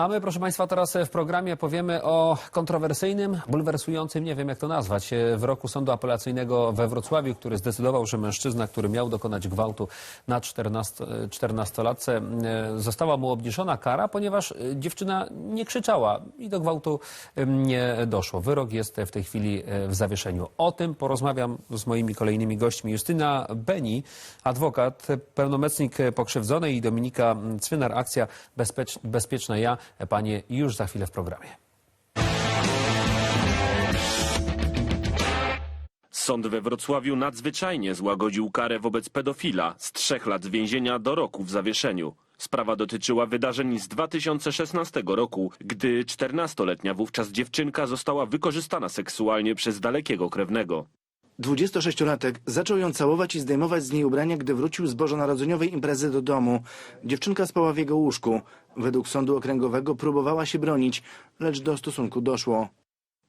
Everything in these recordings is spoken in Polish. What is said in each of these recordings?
A my, proszę Państwa, teraz w programie powiemy o kontrowersyjnym, bulwersującym, nie wiem jak to nazwać, e, wyroku Sądu Apelacyjnego we Wrocławiu, który zdecydował, że mężczyzna, który miał dokonać gwałtu na 14, e, 14-latce, e, została mu obniżona kara, ponieważ e, dziewczyna nie krzyczała i do gwałtu e, nie doszło. Wyrok jest w tej chwili e, w zawieszeniu. O tym porozmawiam z moimi kolejnymi gośćmi. Justyna Beni, adwokat, pełnomocnik pokrzywdzonej i Dominika Cwynar, akcja Bezpiecz, Bezpieczna Ja. Panie już za chwilę w programie. Sąd we Wrocławiu nadzwyczajnie złagodził karę wobec pedofila z trzech lat więzienia do roku w zawieszeniu. Sprawa dotyczyła wydarzeń z 2016 roku, gdy 14-letnia wówczas dziewczynka została wykorzystana seksualnie przez dalekiego krewnego. 26-latek zaczął ją całować i zdejmować z niej ubrania, gdy wrócił z bożonarodzeniowej imprezy do domu. Dziewczynka spała w jego łóżku. Według sądu okręgowego próbowała się bronić, lecz do stosunku doszło.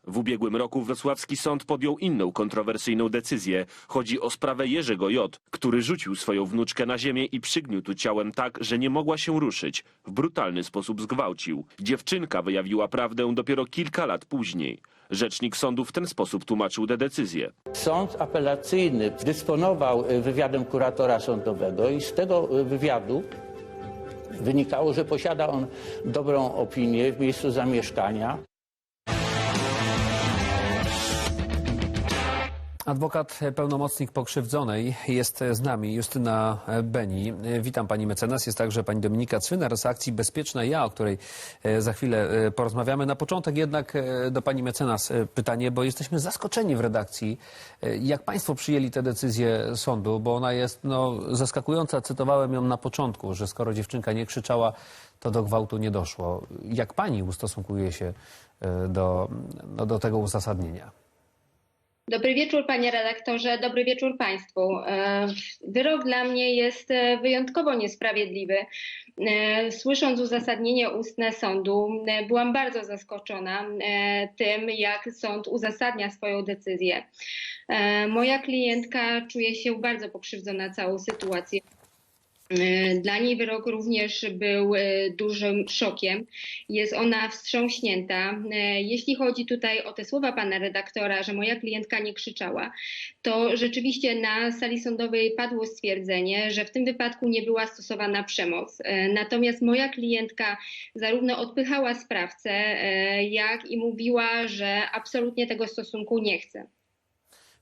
W ubiegłym roku wrocławski sąd podjął inną kontrowersyjną decyzję. Chodzi o sprawę Jerzego J., który rzucił swoją wnuczkę na ziemię i przygniótł ciałem tak, że nie mogła się ruszyć. W brutalny sposób zgwałcił. Dziewczynka wyjawiła prawdę dopiero kilka lat później. Rzecznik sądu w ten sposób tłumaczył tę decyzję. Sąd apelacyjny dysponował y, wywiadem kuratora sądowego i z tego y, wywiadu wynikało, że posiada on dobrą opinię w miejscu zamieszkania. Adwokat, pełnomocnik pokrzywdzonej jest z nami, Justyna Beni. Witam pani mecenas, jest także pani Dominika Cwynar z akcji Bezpieczna Ja, o której e, za chwilę e, porozmawiamy. Na początek jednak e, do pani mecenas pytanie, bo jesteśmy zaskoczeni w redakcji, jak państwo przyjęli tę decyzję sądu, bo ona jest no, zaskakująca. Cytowałem ją na początku, że skoro dziewczynka nie krzyczała, to do gwałtu nie doszło. Jak pani ustosunkuje się do, no, do tego uzasadnienia? Dobry wieczór, panie redaktorze, dobry wieczór państwu. E, Wyrok dla mnie jest e, wyjątkowo niesprawiedliwy. E, Słysząc uzasadnienie ustne sądu, byłam bardzo zaskoczona tym, jak sąd uzasadnia swoją decyzję. Moja klientka czuje się bardzo pokrzywdzona całą sytuacją. E, Dla niej wyrok również był e, dużym szokiem. Jest ona wstrząśnięta. E, Jeśli chodzi tutaj o te słowa pana redaktora, że moja klientka nie krzyczała, to rzeczywiście na sali sądowej padło stwierdzenie, że w tym wypadku nie była stosowana przemoc. Natomiast moja klientka zarówno odpychała sprawcę, jak i mówiła, że absolutnie tego stosunku nie chce.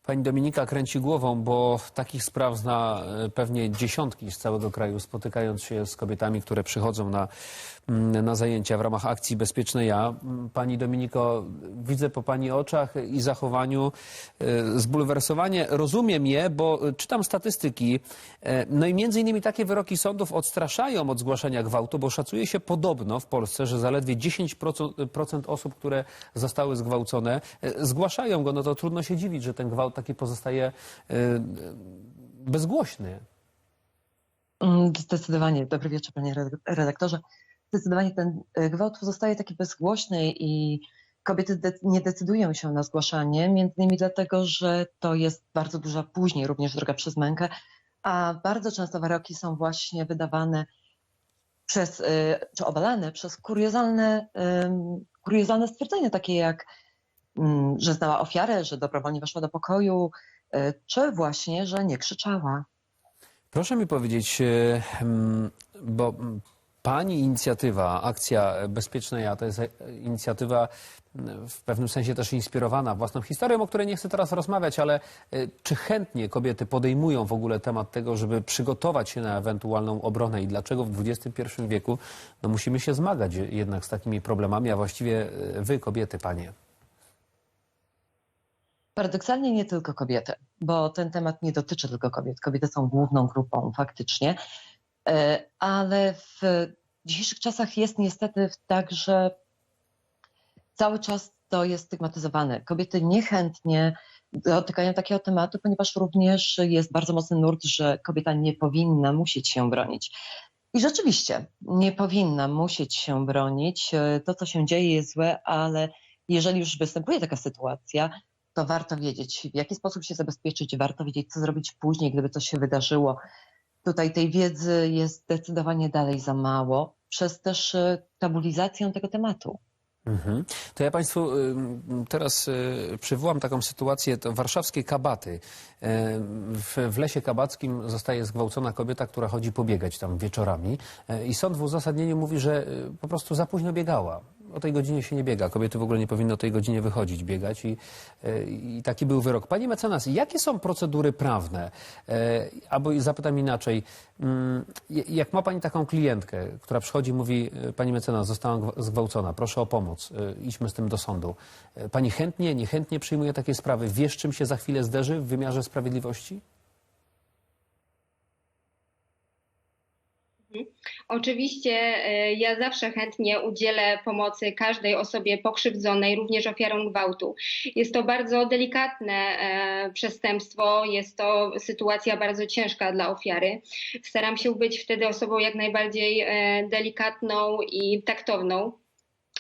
Pani Dominika kręci głową, bo takich spraw zna e, pewnie dziesiątki z całego kraju, spotykając się z kobietami, które przychodzą na, mm, na zajęcia w ramach akcji Bezpieczne Ja. Mm, Pani Dominiko, widzę po Pani oczach i zachowaniu e, zbulwersowanie. Rozumiem je, bo e, czytam statystyki. No i między innymi takie wyroki sądów odstraszają od zgłaszania gwałtu, bo szacuje się podobno w Polsce, że zaledwie 10% procent osób, które zostały zgwałcone, zgłaszają go. No to trudno się dziwić, że ten gwałt taki pozostaje e, bezgłośny. Mm, Zdecydowanie. Dobry wieczór, panie red- redaktorze. Zdecydowanie ten e, gwałt pozostaje taki bezgłośny i kobiety nie decydują się na zgłaszanie, między innymi dlatego, że to jest bardzo duża później również droga przez mękę, a bardzo często wyroki są właśnie wydawane przez, e, czy obalane przez kuriozalne, kuriozalne stwierdzenia, takie jak, że znała ofiarę, że dobrowolnie weszła do pokoju, e, czy właśnie, że nie krzyczała. Proszę mi powiedzieć, e, mm, bo mm, Pani inicjatywa, akcja Bezpieczna Ja, to jest e, inicjatywa mm, w pewnym sensie też inspirowana własną historią, o której nie chcę teraz rozmawiać, ale czy chętnie kobiety podejmują w ogóle temat tego, żeby przygotować się na ewentualną obronę i dlaczego w XXI wieku no, musimy się zmagać jednak z takimi problemami, a właściwie wy, kobiety, panie? Paradoksalnie nie tylko kobiety, bo ten temat nie dotyczy tylko kobiet. Kobiety są główną grupą faktycznie, E, ale w dzisiejszych czasach jest niestety tak, że cały czas to jest stygmatyzowane. Kobiety niechętnie dotykają takiego tematu, ponieważ również jest bardzo mocny nurt, że kobieta nie powinna musieć się bronić. I rzeczywiście nie powinna musieć się bronić. E, To, co się dzieje, jest złe, ale jeżeli już występuje taka sytuacja, to warto wiedzieć, w jaki sposób się zabezpieczyć, warto wiedzieć, co zrobić później, gdyby coś się wydarzyło. Tutaj tej wiedzy jest zdecydowanie dalej za mało. przez też e, tabulizację tego tematu. Mhm. To ja Państwu teraz y, przywołam taką sytuację. To warszawskie kabaty. Ym, W, lesie kabackim zostaje zgwałcona kobieta, która chodzi pobiegać tam wieczorami. I sąd w uzasadnieniu mówi, że po prostu za późno biegała. O tej godzinie się nie biega. Kobiety w ogóle nie powinny o tej godzinie wychodzić, biegać. I, y, i taki był wyrok. Panie mecenas, jakie są procedury prawne? Y, Albo zapytam inaczej. Mm, Jak ma Pani taką klientkę, która przychodzi i mówi, y, Pani mecenas, zostałam gwa- zgwałcona, proszę o pomoc, idźmy z tym do sądu. Pani chętnie, niechętnie przyjmuje takie sprawy. Wiesz, czym się za chwilę zderzy w wymiarze sprawiedliwości? Oczywiście e, ja zawsze chętnie udzielę pomocy każdej osobie pokrzywdzonej, również ofiarom gwałtu. Jest to bardzo delikatne e, przestępstwo, jest to sytuacja bardzo ciężka dla ofiary. Staram się być wtedy osobą jak najbardziej e, delikatną i taktowną.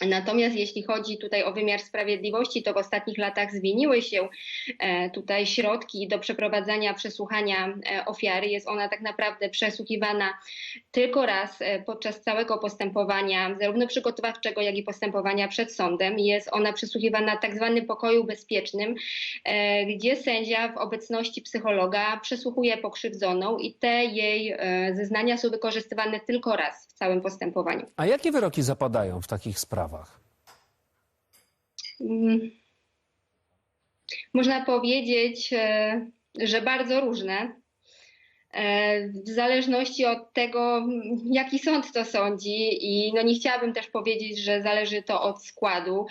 Natomiast jeśli chodzi tutaj o wymiar sprawiedliwości, to w ostatnich latach zmieniły się e, tutaj środki do przeprowadzania przesłuchania e, ofiary. Jest ona tak naprawdę przesłuchiwana tylko raz e, podczas całego postępowania, zarówno przygotowawczego, jak i postępowania przed sądem. Jest ona przesłuchiwana w tak zwanym pokoju bezpiecznym, gdzie sędzia w obecności psychologa przesłuchuje pokrzywdzoną i te jej zeznania są wykorzystywane tylko raz w całym postępowaniu. A jakie wyroki zapadają w takich sprawach? Mm. Można powiedzieć, e, że bardzo różne. E, W zależności od tego, jaki sąd to sądzi, i no nie chciałabym też powiedzieć, że zależy to od składu.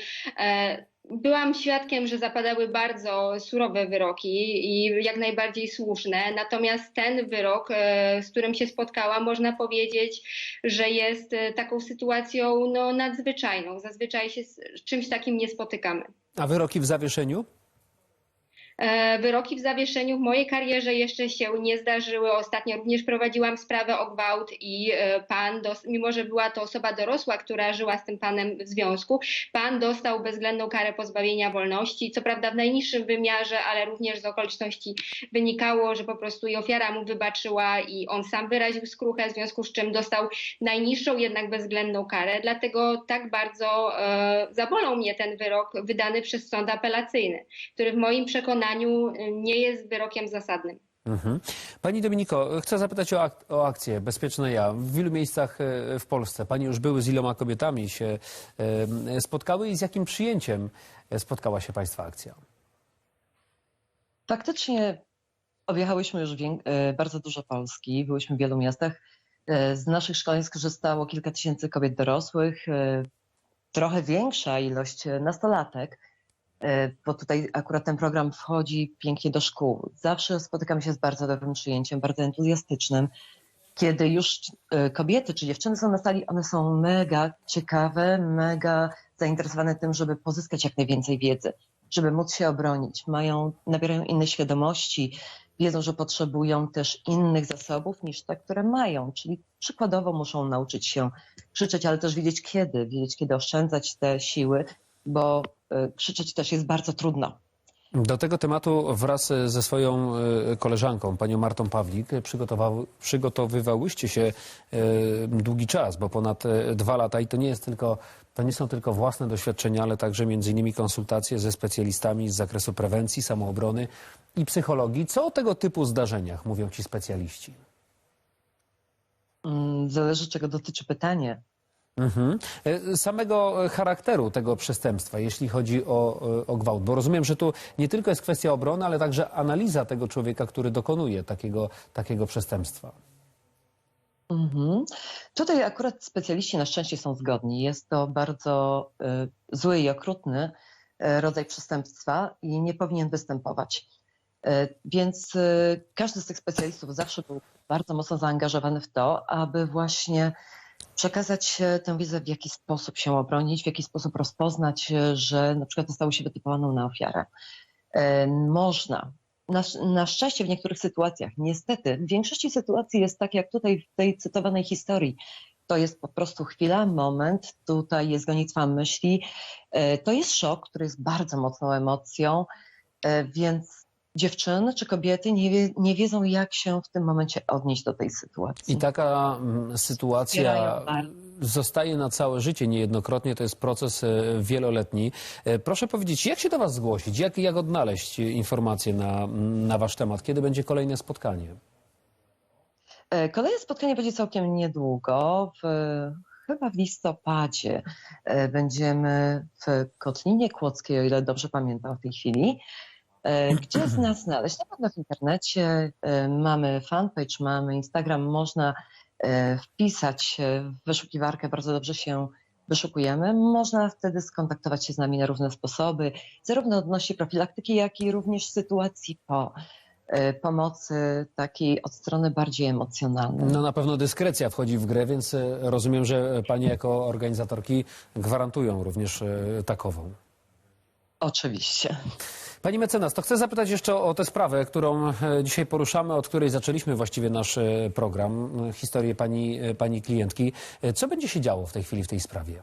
Byłam świadkiem, że zapadały bardzo surowe wyroki i jak najbardziej słuszne. Natomiast ten wyrok, e, z którym się spotkałam, można powiedzieć, że jest e, taką sytuacją no, nadzwyczajną. Zazwyczaj się z czymś takim nie spotykamy. A wyroki w zawieszeniu? E, Wyroki w zawieszeniu w mojej karierze jeszcze się nie zdarzyły. Ostatnio również prowadziłam sprawę o gwałt i e, pan, mimo że była to osoba dorosła, która żyła z tym panem w związku, pan dostał bezwzględną karę pozbawienia wolności. Co prawda w najniższym wymiarze, ale również z okoliczności wynikało, że po prostu i ofiara mu wybaczyła i on sam wyraził skruchę, w związku z czym dostał najniższą, jednak bezwzględną karę. Dlatego tak bardzo e, zabolał mnie ten wyrok wydany przez sąd apelacyjny, który w moim przekonaniu y, nie jest wyrokiem zasadnym. Mhm. Pani Dominiko, chcę zapytać o, ak- o akcję Bezpieczne Ja. W ilu miejscach e, w Polsce Pani już były z iloma kobietami się e, spotkały i z jakim przyjęciem spotkała się Państwa akcja? Faktycznie objechałyśmy już bardzo dużo Polski, byłyśmy w wielu miastach. Z naszych szkoleń skorzystało kilka tysięcy kobiet dorosłych, trochę większa ilość nastolatek, bo tutaj akurat ten program wchodzi pięknie do szkół. Zawsze spotykam się z bardzo dobrym przyjęciem, bardzo entuzjastycznym. Kiedy już e, kobiety czy dziewczyny są na sali, one są mega ciekawe, mega zainteresowane tym, żeby pozyskać jak najwięcej wiedzy żeby móc się obronić. Mają, nabierają innej świadomości, wiedzą, że potrzebują też innych zasobów niż te, które mają. Czyli przykładowo muszą nauczyć się krzyczeć, ale też wiedzieć kiedy, wiedzieć kiedy oszczędzać te siły, bo krzyczeć też jest bardzo trudno. Do tego tematu wraz ze swoją e, koleżanką, panią Martą Pawlik, przygotowywałyście się długi czas, bo ponad dwa lata i to nie jest tylko, to nie są tylko własne doświadczenia, ale także między innymi konsultacje ze specjalistami z zakresu prewencji, samoobrony i psychologii. Co o tego typu zdarzeniach mówią ci specjaliści? Mm, Zależy czego dotyczy pytanie. Mhm. E, Samego charakteru tego przestępstwa, jeśli chodzi o, e, o gwałt, bo rozumiem, że tu nie tylko jest kwestia obrony, ale także analiza tego człowieka, który dokonuje takiego, takiego przestępstwa. Mhm. Tutaj akurat specjaliści na szczęście są zgodni. Jest to bardzo y, zły i okrutny rodzaj przestępstwa i nie powinien występować. Więc każdy z tych specjalistów zawsze był bardzo mocno zaangażowany w to, aby właśnie przekazać e, tę wiedzę, w jaki sposób się obronić, w jaki sposób rozpoznać, e, że na przykład zostało się wytypowaną na ofiarę. E, Można. Na, na szczęście w niektórych sytuacjach, niestety, w większości sytuacji jest tak jak tutaj w tej cytowanej historii. To jest po prostu chwila, moment, tutaj jest gonitwa myśli. To jest szok, który jest bardzo mocną emocją, więc dziewczyny czy kobiety nie, wie, nie wiedzą, jak się w tym momencie odnieść do tej sytuacji. I taka mm, sytuacja zostaje na całe życie niejednokrotnie. To jest proces e, wieloletni. E, Proszę powiedzieć, jak się do Was zgłosić? Jak, jak odnaleźć informacje na, na Wasz temat? Kiedy będzie kolejne spotkanie? E, Kolejne spotkanie będzie całkiem niedługo, w, chyba w listopadzie. Będziemy w Kotlinie Kłodzkiej, o ile dobrze pamiętam w tej chwili. E, Gdzie nas znaleźć? Na pewno w internecie. E, Mamy fanpage, mamy Instagram. Można e, wpisać w wyszukiwarkę, bardzo dobrze się wyszukujemy. Można wtedy skontaktować się z nami na różne sposoby, zarówno odnośnie profilaktyki, jak i również sytuacji po pomocy takiej od strony bardziej emocjonalnej. No na pewno dyskrecja wchodzi w grę, więc rozumiem, że Panie jako organizatorki gwarantują również takową. Oczywiście. Pani mecenas, to chcę zapytać jeszcze o tę sprawę, którą e, dzisiaj poruszamy, od której zaczęliśmy właściwie nasz e, program, e, historię pani, pani klientki. Co będzie się działo w tej chwili w tej sprawie?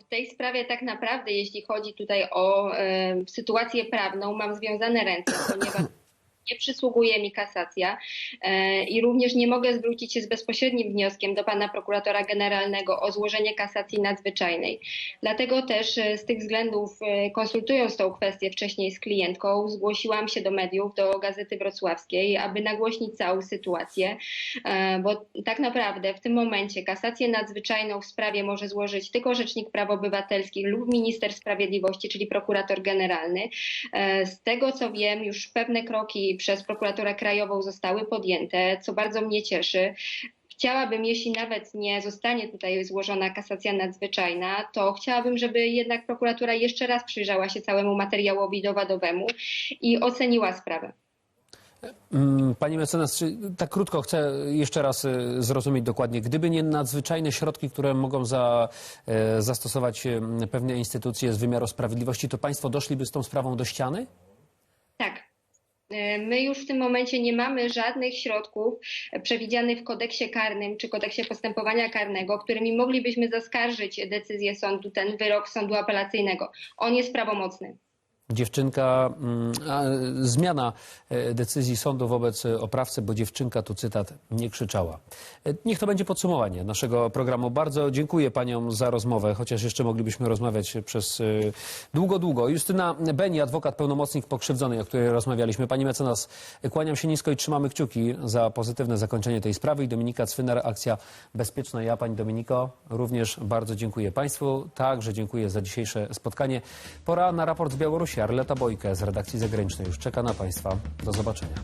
W tej sprawie tak naprawdę, jeśli chodzi tutaj o e, sytuację prawną, mam związane ręce, ponieważ nie przysługuje mi kasacja e, i również nie mogę zwrócić się z bezpośrednim wnioskiem do pana prokuratora generalnego o złożenie kasacji nadzwyczajnej. Dlatego też e, z tych względów, e, konsultując tą kwestię wcześniej z klientką, zgłosiłam się do mediów, do Gazety Wrocławskiej, aby nagłośnić całą sytuację, bo tak naprawdę w tym momencie kasację nadzwyczajną w sprawie może złożyć tylko Rzecznik Praw Obywatelskich lub Minister Sprawiedliwości, czyli prokurator generalny. Z tego co wiem, już pewne kroki przez prokuraturę krajową zostały podjęte, co bardzo mnie cieszy. Chciałabym, jeśli nawet nie zostanie tutaj złożona kasacja nadzwyczajna, to chciałabym, żeby jednak prokuratura jeszcze raz przyjrzała się całemu materiałowi dowodowemu i oceniła sprawę. Mm, Pani mecenas, tak krótko chcę jeszcze raz e, zrozumieć dokładnie. Gdyby nie nadzwyczajne środki, które mogą za, e, zastosować e, pewne instytucje z wymiaru sprawiedliwości, to Państwo doszliby z tą sprawą do ściany? Tak. E, My już w tym momencie nie mamy żadnych środków przewidzianych w kodeksie karnym czy kodeksie postępowania karnego, którymi moglibyśmy zaskarżyć decyzję sądu, ten wyrok sądu apelacyjnego. On jest prawomocny. Dziewczynka, mm, zmiana e, decyzji sądu wobec e, oprawcy, bo dziewczynka, tu cytat, nie krzyczała. E, Niech to będzie podsumowanie naszego programu. Bardzo dziękuję paniom za rozmowę, chociaż jeszcze moglibyśmy rozmawiać przez długo, długo. Justyna Beni, adwokat, pełnomocnik pokrzywdzonej, o której rozmawialiśmy. Pani mecenas, kłaniam się nisko i trzymamy kciuki za pozytywne zakończenie tej sprawy. I Dominika Cwyner, akcja Bezpieczna Ja. Pani Dominiko, również bardzo dziękuję Państwu. Także dziękuję za dzisiejsze spotkanie. Pora na raport z Białorusi. Arleta Bojkę z redakcji zagranicznej już czeka na Państwa. Do zobaczenia.